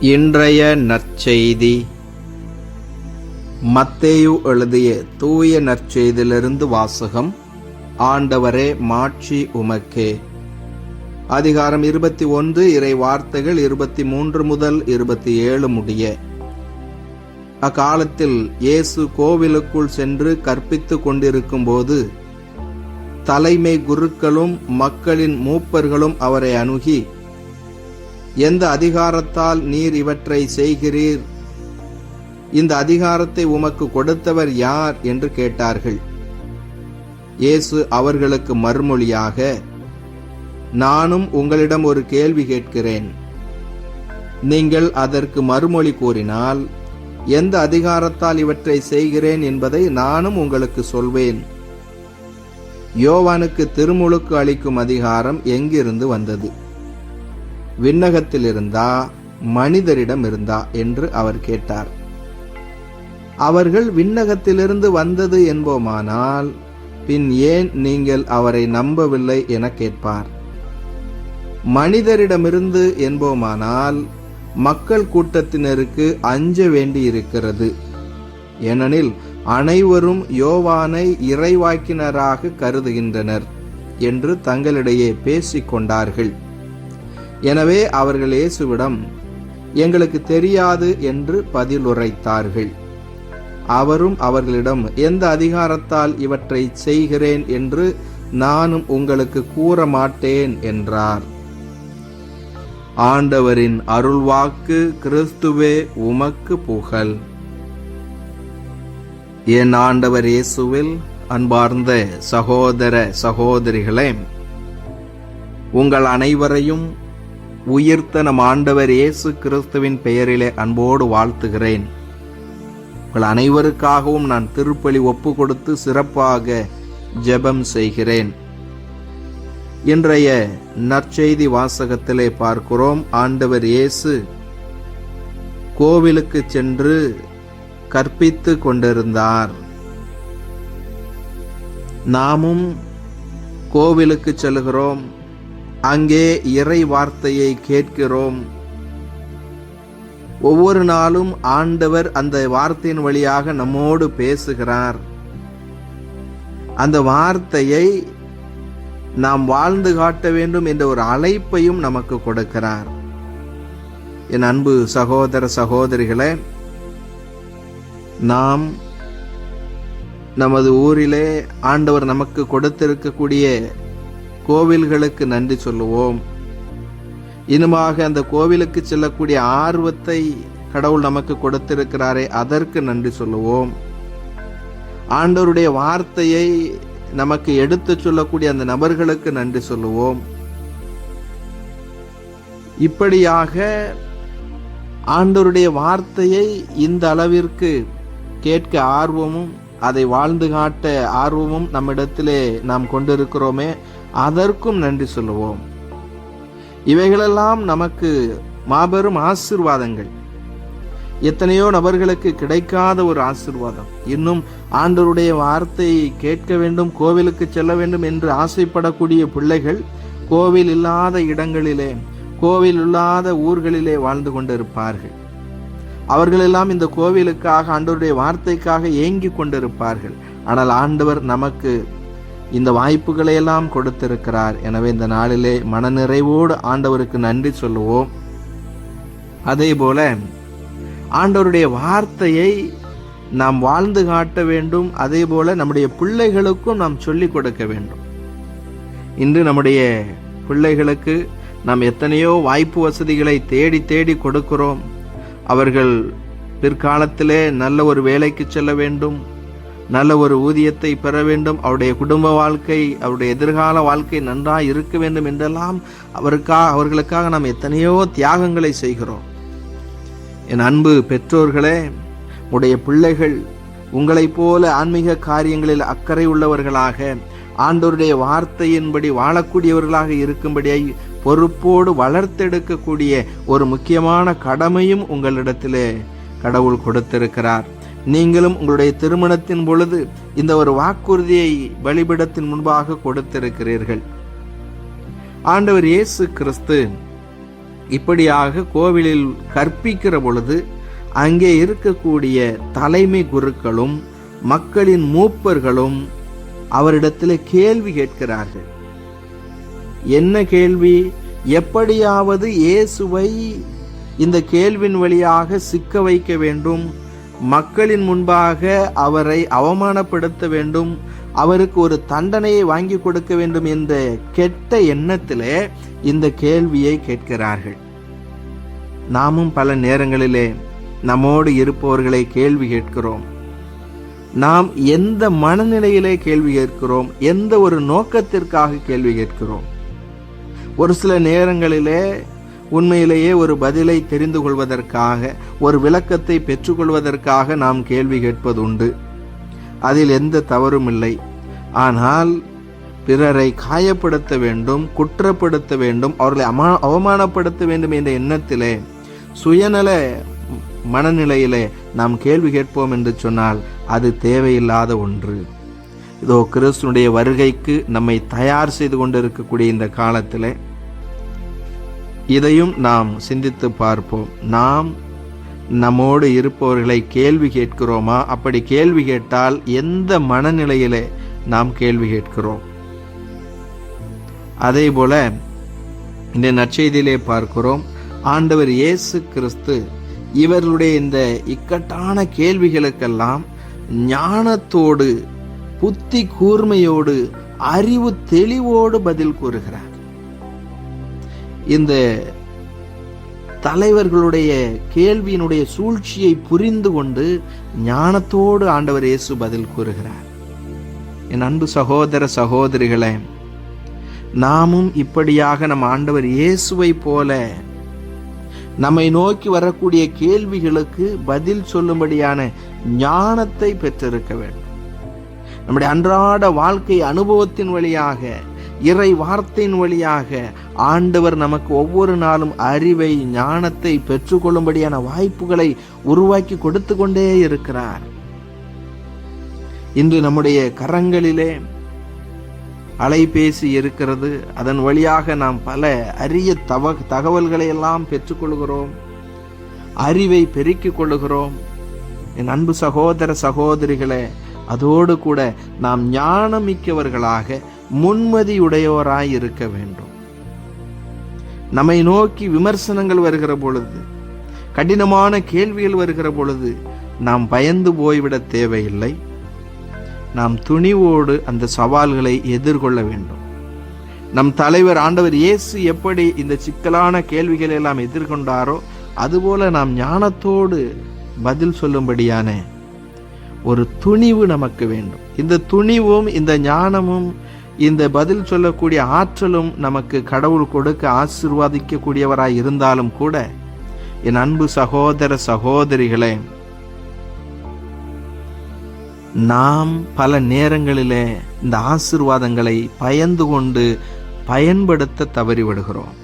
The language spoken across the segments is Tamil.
இன்றைய நற்செய்தி. மத்தேயு எழுதிய தூய நற்செய்தியிலிருந்து வாசகம் ஆண்டவரே மாட்சி உமக்கே. அதிகாரம் இருபத்தி ஒன்று இறை வார்த்தைகள் இருபத்தி மூன்று முதல் இருபத்தி ஏழு முடிய. அக்காலத்தில் இயேசு கோவிலுக்குள் சென்று கற்பித்துக் கொண்டிருக்கும் போது தலைமை குருக்களும் மக்களின் மூப்பர்களும் அவரை அணுகி எந்த அதிகாரத்தால் நீர் இவற்றை செய்கிறீர்? இந்த அதிகாரத்தை உமக்கு கொடுத்தவர் யார் என்று கேட்டார்கள். இயேசு அவர்களுக்கு மறுமொழியாக நானும் உங்களிடம் ஒரு கேள்வி கேட்கிறேன். நீங்கள் அதற்கு மறுமொழி கூறினால் எந்த அதிகாரத்தால் இவற்றை செய்கிறேன் என்பதை நானும் உங்களுக்கு சொல்வேன். யோவானுக்கு திருமுழுக்கு அளிக்கும் அதிகாரம் எங்கிருந்து வந்தது? விண்ணகத்தில் இருந்தா மனிதரிடம் இருந்தா என்று அவர் கேட்டார். அவர்கள் விண்ணகத்திலிருந்து வந்தது என்போமானால் பின் ஏன் நீங்கள் அவரை நம்பவில்லை என கேட்பார். மனிதரிடமிருந்து என்போமானால் மக்கள் கூட்டத்தினருக்கு அஞ்ச வேண்டி இருக்கிறது ஏனெனில் அனைவரும் யோவானை இறைவாக்கினராக கருதுகின்றனர் என்று தங்களிடையே பேசிக் கொண்டார்கள் எனவே அவர்கள் இயேசுவிடம் எங்களுக்கு தெரியாது என்று பதிலுரைத்தார்கள். அவரும் அவர்களிடம் எந்த அதிகாரத்தால் இவற்றை செய்கிறேன் என்று நானும் உங்களுக்கு கூற மாட்டேன் என்றார். ஆண்டவரின் அருள்வாக்கு கிறிஸ்துவே உமக்கு புகழ். என் ஆண்டவர் இயேசுவில் அன்பார்ந்த சகோதர சகோதரிகளே உங்கள் அனைவரையும் உயிர்த்த நம் ஆண்டவர் இயேசு கிறிஸ்துவின் பெயரிலே அன்போடு வாழ்த்துகிறேன். உங்கள் அனைவருக்காகவும் நான் திருப்பலி ஒப்பு கொடுத்து சிறப்பாக ஜெபம் செய்கிறேன். இன்றைய நற்செய்தி வாசகத்திலே பார்க்கிறோம். ஆண்டவர் இயேசு கோவிலுக்கு சென்று கற்பித்து கொண்டிருந்தார். நாமும் கோவிலுக்கு செல்கிறோம். அங்கே இறை வார்த்தையை கேட்கிறோம். ஒவ்வொரு நாளும் ஆண்டவர் அந்த வார்த்தையின் வழியாக நம்மோடு பேசுகிறார். அந்த வார்த்தையை நாம் வாழ்ந்து காட்ட வேண்டும் என்ற ஒரு அழைப்பையும் நமக்கு கொடுக்கிறார். என் அன்பு சகோதர சகோதரிகளே நாம் நமது ஊரிலே ஆண்டவர் நமக்கு கொடுத்திருக்கக்கூடிய கோவில்களுக்கு நன்றி சொல்லுவோம். இனிமாக அந்த கோவிலுக்கு செல்லக்கூடிய ஆர்வத்தை கடவுள் நமக்கு கொடுத்திருக்கிறாரே அதற்கு நன்றி சொல்லுவோம். ஆண்டவருடைய வார்த்தையை நமக்கு எடுத்து சொல்லக்கூடிய அந்த நபர்களுக்கு நன்றி சொல்லுவோம். இப்படியாக ஆண்டவருடைய வார்த்தையை இந்த அளவிற்கு கேட்க ஆர்வமும் அதை வாழ்ந்து காட்ட ஆர்வமும் நம்மிடத்திலே நாம் கொண்டிருக்கிறோமே. அதற்கும் நன்றி சொல்லுவோம். இவைகளெல்லாம் நமக்கு மாபெரும் ஆசிர்வாதங்கள். எத்தனையோ நபர்களுக்கு கிடைக்காத ஒரு ஆசிர்வாதம். இன்னும் ஆண்டவருடைய வார்த்தையை கேட்க வேண்டும் கோவிலுக்கு செல்ல வேண்டும் என்று ஆசைப்படக்கூடிய பிள்ளைகள் கோவில் இல்லாத இடங்களிலே கோவில் இல்லாத ஊர்களிலே வாழ்ந்து கொண்டிருப்பார்கள். அவர்களெல்லாம் இந்த கோவிலுக்காக ஆண்டவருடைய வார்த்தைக்காக ஏங்கி கொண்டிருப்பார்கள். ஆனால் ஆண்டவர் நமக்கு இந்த வாய்ப்புகளை எல்லாம் கொடுத்திருக்கிறார். எனவே இந்த நாளிலே மனநிறைவோடு ஆண்டவருக்கு நன்றி சொல்லுவோம். அதே போல ஆண்டவருடைய வார்த்தையை நாம் வாழ்ந்து காட்ட வேண்டும். அதே போல நம்முடைய பிள்ளைகளுக்கும் நாம் சொல்லிக் கொடுக்க வேண்டும். இன்று நம்முடைய பிள்ளைகளுக்கு நாம் எத்தனையோ வாய்ப்பு வசதிகளை தேடி தேடி கொடுக்கிறோம். அவர்கள் பிற்காலத்திலே நல்ல ஒரு வேலைக்கு செல்ல வேண்டும். நல்ல ஒரு ஊதியத்தை பெற வேண்டும். அவருடைய குடும்ப வாழ்க்கை அவருடைய எதிர்கால வாழ்க்கை நன்றாக இருக்க வேண்டும் என்றெல்லாம் அவருக்காக அவர்களுக்காக நாம் எத்தனையோ தியாகங்களை செய்கிறோம். என் அன்பு பெற்றோர்களே உடைய பிள்ளைகள் உங்களைப் போல ஆன்மீக காரியங்களில் அக்கறை உள்ளவர்களாக ஆண்டோருடைய வார்த்தையின்படி வாழக்கூடியவர்களாக இருக்கும்படியை பொறுப்போடு வளர்த்தெடுக்கக்கூடிய ஒரு முக்கியமான கடமையும் உங்களிடத்திலே கடவுள் கொடுத்திருக்கிறார். நீங்களும் உங்களுடைய திருமணத்தின் பொழுது இந்த ஒரு வாக்குறுதியை பலிபிடத்தின் முன்பாக கொடுத்திருக்கிறீர்கள். ஆண்டவர் இயேசு கிறிஸ்து இப்படியாக கோவிலில் கற்பிக்கிற பொழுது அங்கே இருக்கக்கூடிய தலைமை குருக்களும் மக்களின் மூப்பர்களும் அவரிடத்தில் கேள்வி கேட்கிறார்கள். என்ன கேள்வி? எப்படியாவது இயேசுவை இந்த கேள்வின் வழியாக சிக்க வைக்க வேண்டும்? மக்களின் முன்பாக அவரை அவமானப்படுத்த வேண்டும் அவருக்கு ஒரு தண்டனையை வாங்கி கொடுக்க வேண்டும் என்ற கெட்ட எண்ணத்திலே இந்த கேள்வியை கேட்கிறார்கள். நாமும் பல நேரங்களிலே நம்மோடு இருப்பவர்களை கேள்வி கேட்கிறோம். நாம் எந்த மனநிலையிலே கேள்வி கேட்கிறோம் எந்த ஒரு நோக்கத்திற்காக கேள்வி கேட்கிறோம்? ஒரு சில நேரங்களிலே உண்மையிலேயே ஒரு பதிலை தெரிந்து கொள்வதற்காக ஒரு விளக்கத்தை பெற்றுக்கொள்வதற்காக நாம் கேள்வி கேட்பதுண்டு. அதில் எந்த தவறும் இல்லை. ஆனால் பிறரை காயப்படுத்த வேண்டும் குற்றப்படுத்த வேண்டும் அவர்களை அமா அவமானப்படுத்த வேண்டும் என்ற எண்ணத்திலே சுயநல மனநிலையிலே நாம் கேள்வி கேட்போம் என்று சொன்னால் அது தேவையில்லாத ஒன்று. இதோ கிறிஸ்துனுடைய வருகைக்கு நம்மை தயார் செய்து கொண்டிருக்கக்கூடிய இந்த காலத்தில் இதையும் நாம் சிந்தித்து பார்ப்போம். நாம் நம்மோடு இருப்பவர்களை கேள்வி கேட்கிறோமா? அப்படி கேள்வி கேட்டால் எந்த மனநிலையிலே நாம் கேள்வி கேட்கிறோம்? அதே போல இந்த நற்செய்தியிலே பார்க்கிறோம் ஆண்டவர் இயேசு கிறிஸ்து இவர்களுடைய இந்த இக்கட்டான கேள்விகளுக்கெல்லாம் ஞானத்தோடு புத்தி கூர்மையோடு அறிவு தெளிவோடு பதில் கூறுகிறார். இந்த தலைவர்களுடைய கேள்வியினுடைய சூழ்ச்சியை புரிந்து கொண்டு ஞானத்தோடு ஆண்டவர் இயேசு பதில் கூறுகிறார். என் அன்பு சகோதர சகோதரிகளே நாமும் இப்படியாக நம் ஆண்டவர் இயேசுவை போல நம்மை நோக்கி வரக்கூடிய கேள்விகளுக்கு பதில் சொல்லும்படியான ஞானத்தை பெற்றிருக்க வேண்டும். நம்முடைய அன்றாட வாழ்க்கை அனுபவத்தின் வழியாக இறை வார்த்தையின் வழியாக ஆண்டவர் நமக்கு ஒவ்வொரு நாளும் அறிவை ஞானத்தை பெற்றுக்கொள்ளும்படியான வாய்ப்புகளை உருவாக்கி கொடுத்து கொண்டே இருக்கிறார். இன்று நம்முடைய கரங்களிலே அலைபேசி இருக்கிறது. அதன் வழியாக நாம் பல அரிய தவ தகவல்களை எல்லாம் பெற்றுக்கொள்கிறோம். அறிவை பெருக்கிக் கொள்ளுகிறோம். என் அன்பு சகோதர சகோதரிகளே அதோடு கூட நாம் ஞானமிக்கவர்களாக முன்மதியுடையோராய் இருக்க வேண்டும் நம்மை நோக்கி விமர்சனங்கள் வருகிற பொழுது கடினமான கேள்விகள் வருகிற பொழுது நாம் பயந்து போய்விட தேவையில்லை. நாம் துணிவோடு அந்த சவால்களை எதிர்கொள்ள வேண்டும். நம் தலைவர் ஆண்டவர் இயேசு எப்படி இந்த சிக்கலான கேள்விகளை எல்லாம் எதிர்கொண்டாரோ அதுபோல நாம் ஞானத்தோடு பதில் சொல்லும்படியான ஒரு துணிவு நமக்கு வேண்டும். இந்த துணிவும் இந்த ஞானமும் இந்த பதில் சொல்லக்கூடிய ஆற்றலும் நமக்கு கடவுள் கொடுக்க ஆசிர்வாதிக்கக்கூடியவராய் இருந்தாலும் கூட என் அன்பு சகோதர சகோதரிகளே நாம் பல நேரங்களிலே இந்த ஆசிர்வாதங்களை பயந்து கொண்டு பயன்படுத்த தவறிவிடுகிறோம்.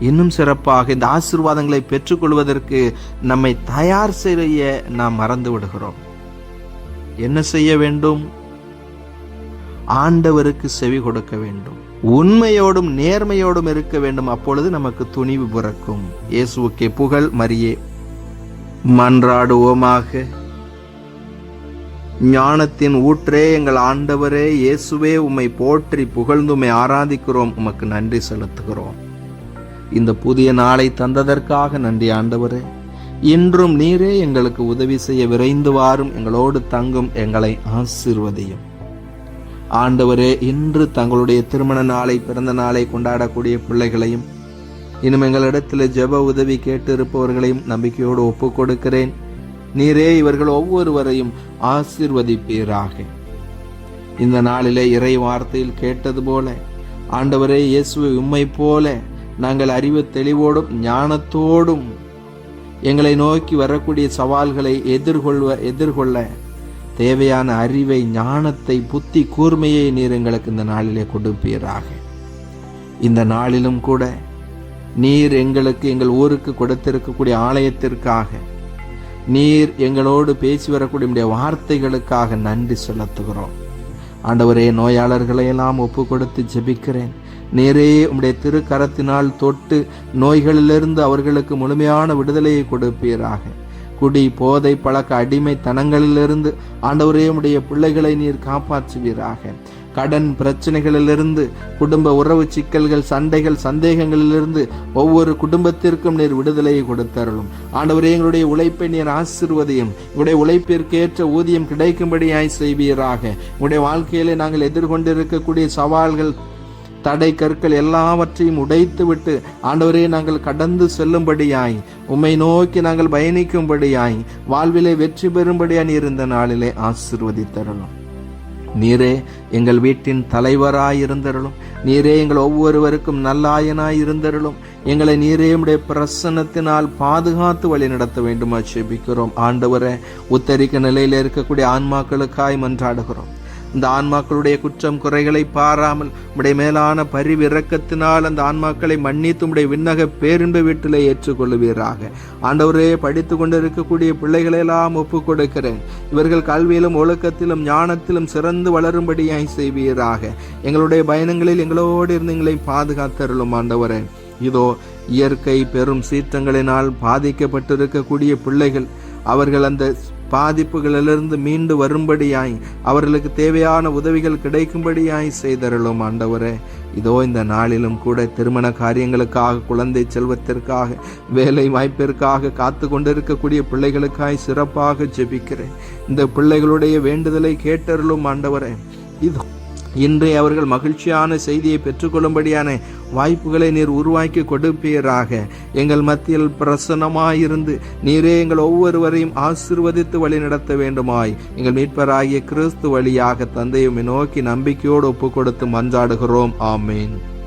இன்னும் சிறப்பாக இந்த ஆசிர்வாதங்களை பெற்றுக்கொள்வதற்கு நம்மை தயார் செய்ய நாம் மறந்து விடுகிறோம் என்ன செய்ய வேண்டும்? ஆண்டவருக்கு செவி கொடுக்க வேண்டும். உண்மையோடும் நேர்மையோடும் இருக்க வேண்டும். அப்பொழுது நமக்கு துணிவு பிறக்கும். இயேசுக்கே புகழ். மரியே மன்றாடுவோமாக. ஞானத்தின் ஊற்றே எங்கள் ஆண்டவரே. இயேசுவே உம்மை போற்றி புகழ்ந்து உம்மை ஆராதிக்கிறோம். உமக்கு நன்றி செலுத்துகிறோம். இந்த புதிய நாளை தந்ததற்காக நன்றி ஆண்டவரே. இன்றும் நீரே எங்களுக்கு உதவி செய்ய விரைந்து வாரும். எங்களோடு தங்கும் எங்களை ஆசிர்வதியும். ஆண்டவரே இன்று தங்களுடைய திருமண நாளை பிறந்த நாளை கொண்டாடக்கூடிய பிள்ளைகளையும் இன்னும் எங்களிடத்தில் ஜெப உதவி கேட்டு இருப்பவர்களையும் நம்பிக்கையோடு ஒப்பு கொடுக்கிறேன் நீரே இவர்கள் ஒவ்வொருவரையும் ஆசிர்வதிப்பீராக. இந்த நாளிலே இறை வார்த்தையில் கேட்டது போல ஆண்டவரே இயேசுவை உம்மை போல நாங்கள் அறிவு தெளிவோடும் ஞானத்தோடும் எங்களை நோக்கி வரக்கூடிய சவால்களை எதிர்கொள்வ எதிர்கொள்ள தேவையான அறிவை ஞானத்தை புத்தி கூர்மையை நீர் எங்களுக்கு இந்த நாளிலே கொடுப்பீராக. இந்த நாளிலும் கூட நீர் எங்களுக்கு எங்கள் ஊருக்கு கொடுத்திருக்கக்கூடிய ஆலயத்திற்காக நீர் எங்களோடு பேசி வரக்கூடிய வார்த்தைகளுக்காக நன்றி செலுத்துகிறோம். ஆண்டவரே நோயாளர்களை எல்லாம் ஒப்பு கொடுத்து ஜெபிக்கிறேன். நேரே உம்முடைய திருக்கரத்தினால் தொட்டு நோய்களிலிருந்து அவர்களுக்கு முழுமையான விடுதலையை கொடுப்பீராக. குடி போதை பழக்க அடிமைத்தனங்களிலிருந்து ஆண்டவரே உடைய பிள்ளைகளை நீர் காப்பாற்றுவீராக. கடன் பிரச்சனைகளிலிருந்து குடும்ப உறவு சிக்கல்கள் சண்டைகள் சந்தேகங்களிலிருந்து ஒவ்வொரு குடும்பத்திற்கும் நீர் விடுதலையை கொடுத்தருளும். ஆண்டவரே எங்களுடைய உழைப்பை நீர் ஆசிர்வதையும் உங்களுடைய உழைப்பிற்கேற்ற ஊதியம் கிடைக்கும்படியாய் செய்வீராக. உங்களுடைய வாழ்க்கையிலே நாங்கள் எதிர்கொண்டிருக்கக்கூடிய சவால்கள் தடை கற்கள் எல்லாவற்றையும் உடைத்துவிட்டு ஆண்டவரே நாங்கள் கடந்து செல்லும்படியாய் உம்மை நோக்கி நாங்கள் பயணிக்கும்படியாய் வாழ்விலே வெற்றி பெறும்படியாய் இருந்த நாளிலே ஆசிர்வதித்தரணும் நீரே எங்கள் வீட்டின் தலைவராயிருந்தருளும் நீரே எங்கள் ஒவ்வொருவருக்கும் நல்லாயனாயிருந்தருளும் எங்களை நீரே உடைய பிரசன்னத்தினால் பாதுகாத்து வழி நடத்த வேண்டுமா செபிக்கிறோம். ஆண்டவரை உத்தரிக்க நிலையில் இருக்கக்கூடிய ஆன்மாக்களுக்காய் மன்றாடுகிறோம். இந்த ஆன்மாக்களுடைய குற்றம் குறைகளை பாராமல் உடைய மேலான பரிவிறக்கத்தினால் அந்த ஆன்மாக்களை மன்னித்து உடைய விண்ணக பேரின்ப வீட்டிலே ஏற்றுக்கொள்ளுவீராக. ஆண்டவரே படித்து கொண்டிருக்கக்கூடிய பிள்ளைகளெல்லாம் ஒப்பு கொடுக்கிறேன் இவர்கள் கல்வியிலும் ஒழுக்கத்திலும் ஞானத்திலும் சிறந்து வளரும்படியாய் செய்வீராக. எங்களுடைய பயணங்களில் எங்களோடு இருந்து எங்களை பாதுகாத்தருளும் ஆண்டவரே. இதோ இயற்கை பெரும் சீற்றங்களினால் பாதிக்கப்பட்டிருக்கக்கூடிய பிள்ளைகள் அவர்கள் அந்த பாதிப்புகளிலிருந்து மீண்டு வரும்படியாய் அவர்களுக்கு தேவையான உதவிகள் கிடைக்கும்படியாய் செய்தருளும் ஆண்டவரே. இதோ இந்த நாளிலும் கூட திருமண காரியங்களுக்காக குழந்தை செல்வத்திற்காக வேலை வாய்ப்பிற்காக காத்து கொண்டிருக்கக்கூடிய பிள்ளைகளுக்காய் சிறப்பாக ஜெபிக்கிறேன். இந்த பிள்ளைகளுடைய வேண்டுதலை கேட்டருளும் ஆண்டவரே. இதோ இன்றே அவர்கள் மகிழ்ச்சியான செய்தியை பெற்றுக்கொள்ளும்படியான வாய்ப்புகளை நீர் உருவாக்கி கொடுப்பீராக. எங்கள் மத்தியில் பிரசன்னமாயிருந்து நீரே எங்கள் ஒவ்வொருவரையும் ஆசிர்வதித்து வழி நடத்த வேண்டுமாய். எங்கள் மீட்பராகிய கிறிஸ்து வழியாக தந்தையுமே நோக்கி நம்பிக்கையோடு ஒப்பு கொடுத்து மன்றாடுகிறோம். ஆமேன்.